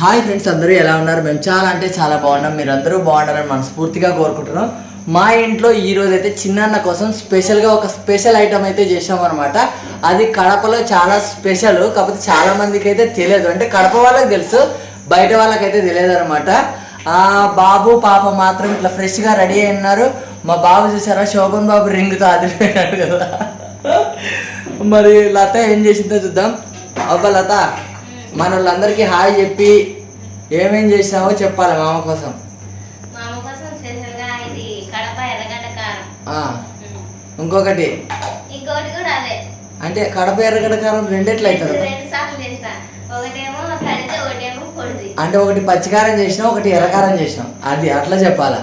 Hi friends అందరూ ఎలా ఉన్నారు? మేము చాలా అంటే చాలా బాగున్నాం. మీరు అందరూ బాగుండాలని మనస్ఫూర్తిగా కోరుకుంటున్నాం. మా ఇంట్లో ఈ రోజు అయితే చిన్నన్న కోసం స్పెషల్గా ఒక స్పెషల్ ఐటమ్ అయితే చేసాం అనమాట అది కడపలో చాలా స్పెషల్ కాకపోతే చాలా మందికి అయితే తెలియదు. అంటే కడప వాళ్ళకి తెలుసు బయట వాళ్ళకైతే తెలియదు అనమాట బాబు పాప మాత్రం ఇట్లా ఫ్రెష్గా రెడీ అయి ఉన్నారు. మా బాబు చూసారా? శోభన్ బాబు రింగ్తో అదిరిపోయినాడు కదా. మరి లత ఏం చేసిందో చూద్దాం. అబ్బా లత. మన వాళ్ళందరికీ హాయ్ చెప్పి ఏమేం చేసినావో చెప్పాలి మామ కోసం. మా అమ్మ కోసం స్పెషల్గా ఇది కడప ఎర్రగడ్డ కారం. ఇంకొకటి. ఇంకోటి కూడా అదే. అంటే కడప ఎర్రగడ్డ కారం రెండెట్లు అవుతుంది రెండు సార్లు చేసిన ఒకటేమో ఒకటేమో అంటే ఒకటి పచ్చికారం చేసినాం ఒకటి ఎర్రకారం చేసినాం. అది అట్లా చెప్పాలా?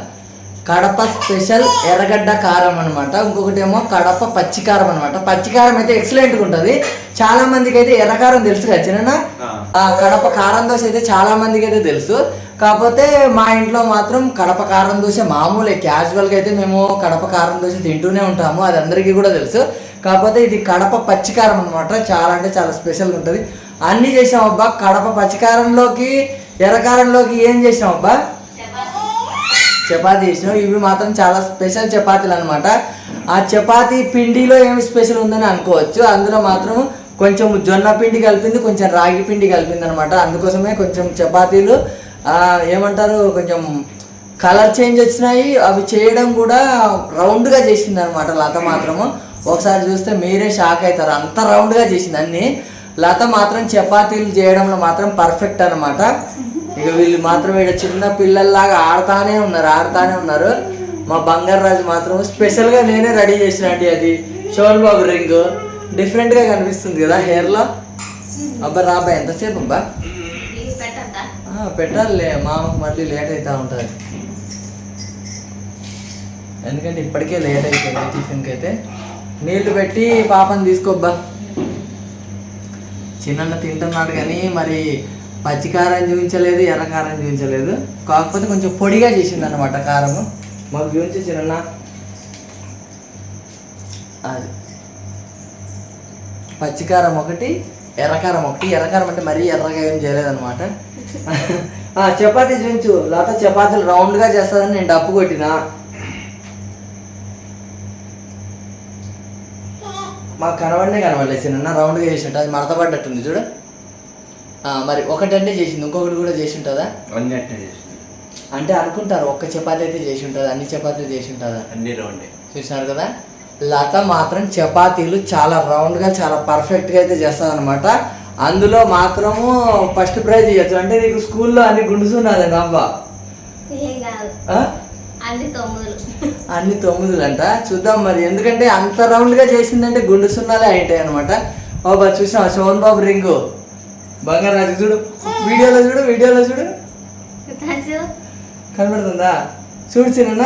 కడప స్పెషల్ ఎర్రగడ్డ కారం అనమాట ఇంకొకటి ఏమో కడప పచ్చికారం అనమాట పచ్చికారం అయితే ఎక్సలెంట్గా ఉంటుంది. చాలా మందికి అయితే ఎర్రకారం తెలుసు కదా ఆ. కడప కారం దోశ అయితే చాలా మందికి అయితే తెలుసు. కాకపోతే మా ఇంట్లో మాత్రం కడప కారం దోశ మామూలే. క్యాజువల్గా అయితే మేము కడప కారం దోశ తింటూనే ఉంటాము. అది అందరికీ కూడా తెలుసు. కాకపోతే ఇది కడప పచ్చికారం అనమాట చాలా అంటే చాలా స్పెషల్గా ఉంటుంది. అన్నీ చేసాం అబ్బా కడప పచ్చికారంలోకి ఎర్రకారంలోకి ఏం చేసాం అబ్బా చపాతీ చేసినాం ఇవి మాత్రం చాలా స్పెషల్ చపాతీలు అనమాట ఆ చపాతీ పిండిలో ఏమి స్పెషల్ ఉందని అనుకోవచ్చు. అందులో మాత్రం కొంచెం జొన్న పిండి కలిపింది కొంచెం రాగి పిండి కలిపింది అనమాట అందుకోసమే కొంచెం చపాతీలు ఏమంటారు కొంచెం కలర్ చేంజ్ వచ్చినాయి. అవి చేయడం కూడా రౌండ్గా చేసింది అనమాట లత మాత్రము. ఒకసారి చూస్తే మీరే షాక్ అవుతారు. అంత రౌండ్గా చేసింది అన్నీ. లత మాత్రం చపాతీలు చేయడంలో మాత్రం పర్ఫెక్ట్ అనమాట ఇక వీళ్ళు మాత్రం ఇక్కడ చిన్న పిల్లల్లాగా ఆడుతానే ఉన్నారు ఆడుతానే ఉన్నారు. మా బంగారు రాజు మాత్రం స్పెషల్గా నేనే రెడీ చేసిన అండి అది. షోన్ బాబు రింగ్. డిఫరెంట్గా కనిపిస్తుంది కదా హెయిర్లో అబ్బా రాబా ఎంతసేపు అబ్బా? పెట్టాలి పెట్టాలిలే మామకు మళ్ళీ లేట్ అవుతూ ఉంటుంది. ఎందుకంటే ఇప్పటికే లేట్ అయిపోయింది టిఫిన్కి అయితే. నీళ్ళు పెట్టి పాపని తీసుకోబ్బా. చిన్న తింటున్నాడు కానీ మరి పచ్చికారం చూపించలేదు ఎర్రకారం చూపించలేదు. కాకపోతే కొంచెం పొడిగా చేసింది అనమాట కారము. మాకు చూపించి చిన్న అది. పచ్చికారం ఒకటి ఎర్రకారం ఒకటి. ఎర్రకారం అంటే మరీ ఎర్రగా ఏం చేయలేదన్నమాట. చపాతీ చూపించు. లేకపోతే చపాతీలు రౌండ్గా చేస్తుందని నేను డప్పు కొట్టినా. మాకు కనబడినే కనబడలేదు చిన్న రౌండ్గా చేసినట్టు. అది మడతపడ్డట్టుంది చూడు. మరి ఒకటంటే చేసింది ఇంకొకటి కూడా చేసి ఉంటుందా చేసింది. అంటే అనుకుంటారు ఒక్క చపాతీ అయితే చేసి ఉంటుంది అన్ని చపాతీలు చేసి ఉంటుందా అన్ని రౌండే. చూసినారు కదా? లత మాత్రం చపాతీలు చాలా రౌండ్గా చాలా పర్ఫెక్ట్గా అయితే చేస్తుంది అనమాట అందులో మాత్రము ఫస్ట్ ప్రైజ్ ఇవ్వచ్చు అంటే నీకు స్కూల్లో అన్ని గుండుసున్నది ఆ? అన్ని తొమ్మిదిలు అన్ని తొమ్మిదిలంట. చూద్దాం మరి. ఎందుకంటే అంత రౌండ్గా చేసిందంటే గుండు సున్నాలే అయితాయి అనమాట బాబా చూసావా శోభన్ బాబు రింగు. బంగారు రాజు చూడు. వీడియోలో చూడు వీడియోలో చూడు. కనబడుతుందా? చూడు చిన్న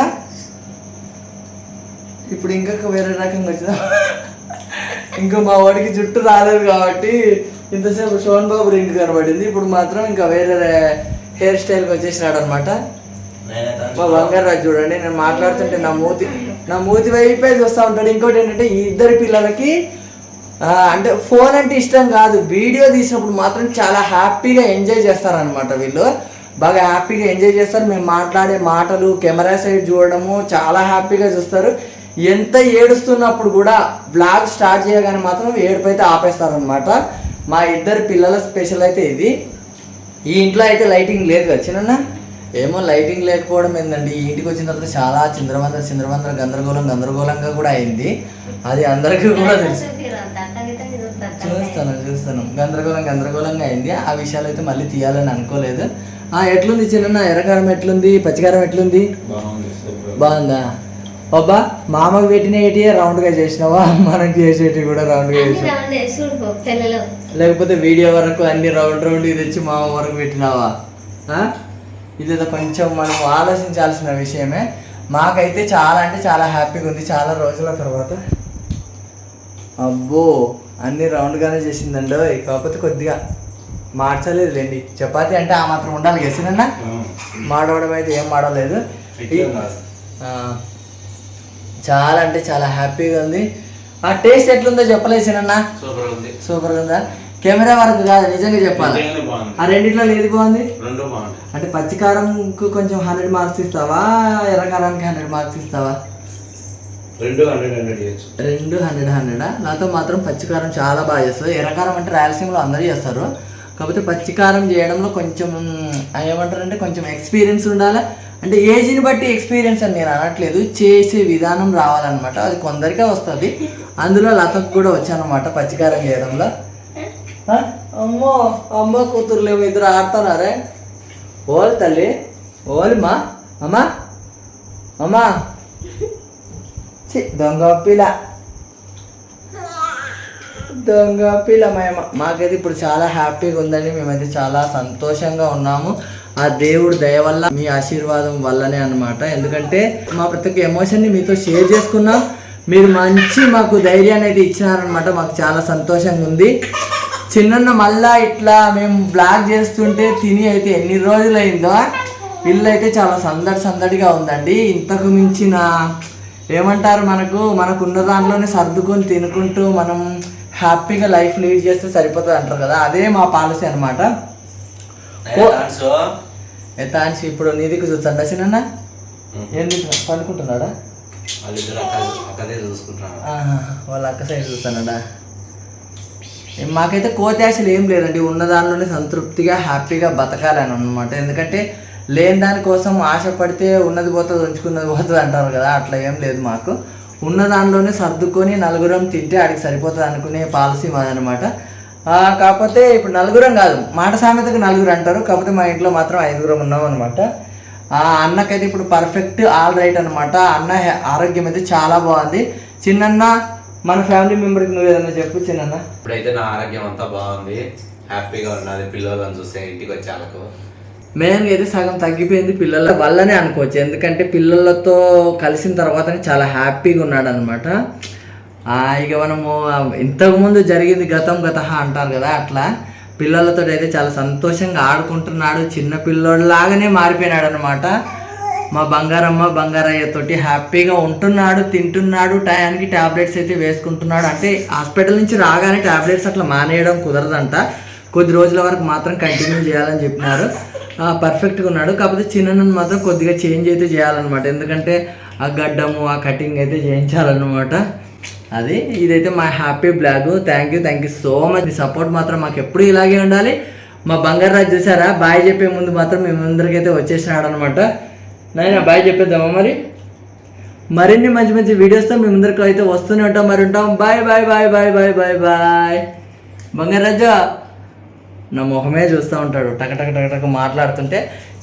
ఇప్పుడు ఇంకొక వేరే రకంగా వచ్చిందా? ఇంకా మా వాడికి జుట్టు రాలేదు కాబట్టి ఇంతసేపు శోభన్ బాబు రింగ్ కనబడింది. ఇప్పుడు మాత్రం ఇంకా వేరే హెయిర్ స్టైల్కి వచ్చేసినాడు అనమాట మా బంగారు రాజు చూడండి నేను మాట్లాడుతుంటే నా మూతి నా మూతి వైపే చూస్తూ ఉంటాడు. ఇంకోటి ఏంటంటే ఈ ఇద్దరు పిల్లలకి అంటే ఫోన్ అంటే ఇష్టం కాదు. వీడియో తీసినప్పుడు మాత్రం చాలా హ్యాపీగా ఎంజాయ్ చేస్తారనమాట వీళ్ళు. బాగా హ్యాపీగా ఎంజాయ్ చేస్తారు. మేము మాట్లాడే మాటలు కెమెరా సైడ్ చూడడము చాలా హ్యాపీగా చూస్తారు. ఎంత ఏడుస్తున్నప్పుడు కూడా బ్లాగ్ స్టార్ట్ చేయగానే మాత్రం ఏడుపు అయితే ఆపేస్తారనమాట మా ఇద్దరు పిల్లల స్పెషల్ అయితే ఇది. ఈ ఇంట్లో అయితే లైటింగ్ లేదు కదా చిన్న ఏమో లైటింగ్ లేకపోవడం ఏందండి? ఈ ఇంటికి వచ్చిన తర్వాత చాలా చిందరవందర చిందరవందర గందరగోళం గందరగోళంగా కూడా అయింది. అది అందరికీ కూడా తెలుసు. చూస్తాను చూస్తాను. గందరగోళం గందరగోళంగా అయింది. ఆ విషయాలు అయితే మళ్ళీ తీయాలని అనుకోలేదు. ఆ ఎట్లుంది చిన్న ఎర్రకారం ఎట్లుంది? పచ్చికారం ఎట్లుంది? బాగుంది అబ్బా మామకు పెట్టిన ఏటి రౌండ్గా చేసినావా? మనకి చేసేటి కూడా చేసినావా? రౌండ్ చూడు పిల్లలు లేకపోతే వీడియో వరకు అన్ని రౌండ్ రౌండ్ తెచ్చి మామ వరకు పెట్టినావా? ఆ? ఇదేదో కొంచెం మనం ఆలోచించాల్సిన విషయమే. మాకైతే చాలా అంటే చాలా హ్యాపీగా ఉంది. చాలా రోజుల తర్వాత అబ్బో అన్ని రౌండ్గానే చేసిందండి కాకపోతే కొద్దిగా మార్చలేదు లేండి చపాతీ అంటే ఆ మాత్రం ఉండాలి. గెసినన్నా మాడవడం అయితే ఏం మాడలేదు. చాలా అంటే చాలా హ్యాపీగా ఉంది. ఆ టేస్ట్ ఎట్లుందో చెప్పలేసినన్నా సూపర్ ఉంది. సూపర్ ఉందా? కెమెరా వరకు కాదు నిజంగా చెప్పాలి? ఆ రెండిట్లో ఏది బాగుంది? అంటే పచ్చికారంకు కొంచెం హండ్రెడ్ మార్క్స్ ఇస్తావా? ఎర్రకారానికి హండ్రెడ్ మార్క్స్ ఇస్తావా? రెండు హండ్రెడ్ హండ్రెడ్ చేయొచ్చు. రెండు హండ్రెడ్ హండ్రెడా నాతో మాత్రం పచ్చికారం చాలా బాగా చేస్తుంది. ఎర్రకారం అంటే రాయలసీమలో అందరూ చేస్తారు. కాకపోతే పచ్చికారం చేయడంలో కొంచెం ఏమంటారంటే కొంచెం ఎక్స్పీరియన్స్ ఉండాలి. అంటే ఏజ్ని బట్టి ఎక్స్పీరియన్స్ అని నేను అనట్లేదు. చేసే విధానం రావాలన్నమాట. అది కొందరికే వస్తుంది. అందులో లతకు కూడా వచ్చానమాట పచ్చికారం చేయడంలో. అమ్మో అమ్మ కూతురులేమో ఇద్దరు ఆడుతున్నారే. ఓల్ తల్లి ఓలిమా అమ్మా అమ్మా. దొంగ పిల్ల దొంగ పిల్ల మేము మాకైతే ఇప్పుడు చాలా హ్యాపీగా ఉందండి మేమైతే చాలా సంతోషంగా ఉన్నాము ఆ దేవుడు దయ వల్ల మీ ఆశీర్వాదం వల్లనే అనమాట ఎందుకంటే మా ప్రతి ఒక్క ఎమోషన్ని మీతో షేర్ చేసుకున్నాం మీరు మంచి మాకు ధైర్యాన్ని అయితే ఇచ్చినారనమాట మాకు చాలా సంతోషంగా ఉంది చిన్న మళ్ళా ఇట్లా మేము బ్లాగ్ చేస్తుంటే తిని అయితే ఎన్ని రోజులైందో ఇల్లు అయితే చాలా సందడి సందడిగా ఉందండి ఇంతకు మించిన ఏమంటారు మనకు? మనకున్న దాంట్లోనే సర్దుకొని తినుకుంటూ మనం హ్యాపీగా లైఫ్ లీడ్ చేస్తే సరిపోతుంది అంటారు కదా? అదే మా పాలసీ అనమాట ఓ. సో ఎత్తాంచి ఇప్పుడు నీ దిక్కు చూస్తాడా చిన్న ఏంది పండుకుంటున్నాడా? వాళ్ళ అక్క సైడ్ చూస్తానడా? మాకైతే కోతి ఆశలు ఏం లేదండి. ఉన్న దానిలోనే సంతృప్తిగా హ్యాపీగా బతకాలని అనమాట ఎందుకంటే లేని దానికోసం ఆశపడితే ఉన్నది పోతుంది ఉంచుకున్నది పోతుంది అంటారు కదా అట్లా ఏం లేదు మాకు. ఉన్న దానిలోనే సర్దుకొని నలుగురం తింటే ఆడికి సరిపోతుంది అనుకునే పాలసీ మాదనమాట కాకపోతే ఇప్పుడు నలుగురం కాదు మాట సామెతకు నలుగురు అంటారు కాకపోతే మా ఇంట్లో మాత్రం ఐదుగురం ఉన్నాం అనమాట ఆ అన్నకైతే ఇప్పుడు పర్ఫెక్ట్ ఆల్ రైట్ అనమాట అన్న ఆరోగ్యం అయితే చాలా బాగుంది. చిన్నన్న మన ఫ్యామిలీ మెంబర్కి నువ్వు ఏదన్నా చెప్పు చిన్నన్న. ఇప్పుడైతే నా ఆరోగ్యం అంతా బాగుంది. హ్యాపీగా ఉన్నది పిల్లలను చూస్తే ఇంటికి వచ్చాలకు మెయిన్గా అయితే సగం తగ్గిపోయింది పిల్లల వల్లనే అనుకోవచ్చు. ఎందుకంటే పిల్లలతో కలిసిన తర్వాతనే చాలా హ్యాపీగా ఉన్నాడు అనమాట ఇక మనము ఇంతకుముందు జరిగింది గతం గత అంటారు కదా అట్లా. పిల్లలతో అయితే చాలా సంతోషంగా ఆడుకుంటున్నాడు. చిన్న పిల్లోడిలాగానే మారిపోయినాడు అనమాట మా బంగారమ్మ బంగారయ్య తోటి హ్యాపీగా ఉంటున్నాడు తింటున్నాడు టయానికి టాబ్లెట్స్ అయితే వేసుకుంటున్నాడు. అంటే హాస్పిటల్ నుంచి రాగానే టాబ్లెట్స్ అట్లా మానేయడం కుదరదంట. కొద్ది రోజుల వరకు మాత్రం కంటిన్యూ చేయాలని చెప్పినారు. పర్ఫెక్ట్గా ఉన్నాడు. కాకపోతే చిన్నను మాత్రం కొద్దిగా చేంజ్ అయితే చేయాలన్నమాట. ఎందుకంటే ఆ గడ్డము ఆ కటింగ్ అయితే చేయించాలన్నమాట. అది ఇదైతే మా happy blog thank you thank you so much me support మాత్రం మాకు ఎప్పుడు ఇలాగే ఉండాలి. మా బంగారు రాజు చూసారా? బాయ్ చెప్పే ముందు మాత్రం మేము ముందరికైతే వచ్చేసినాడు అనమాట నాయన బాయ్ చెప్పేద్దామా మరి? మరిన్ని మంచి మంచి వీడియోస్తో మేము ముందరికి అయితే వస్తూనే ఉంటాం. మరి ఉంటాం. Bye bye bye bye bye bye bye Bangaraja నా మొహమే చూస్తూ ఉంటాడు. టక టక టక టక మాట్లాడుతుంటే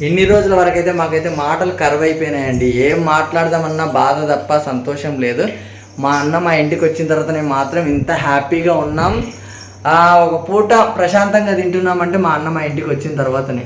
ఇన్ని రోజుల వరకైతే మాకైతే మాటలు కరువు అయిపోయినాయండి ఏం మాట్లాడదామన్నా బాధ తప్ప సంతోషం లేదు. మా అన్న మా ఇంటికి వచ్చిన తర్వాత నేను మాత్రం ఇంత హ్యాపీగా ఉన్నాం. ఒక పూట ప్రశాంతంగా తింటున్నామంటే మా అన్న మా ఇంటికి వచ్చిన తర్వాతనే.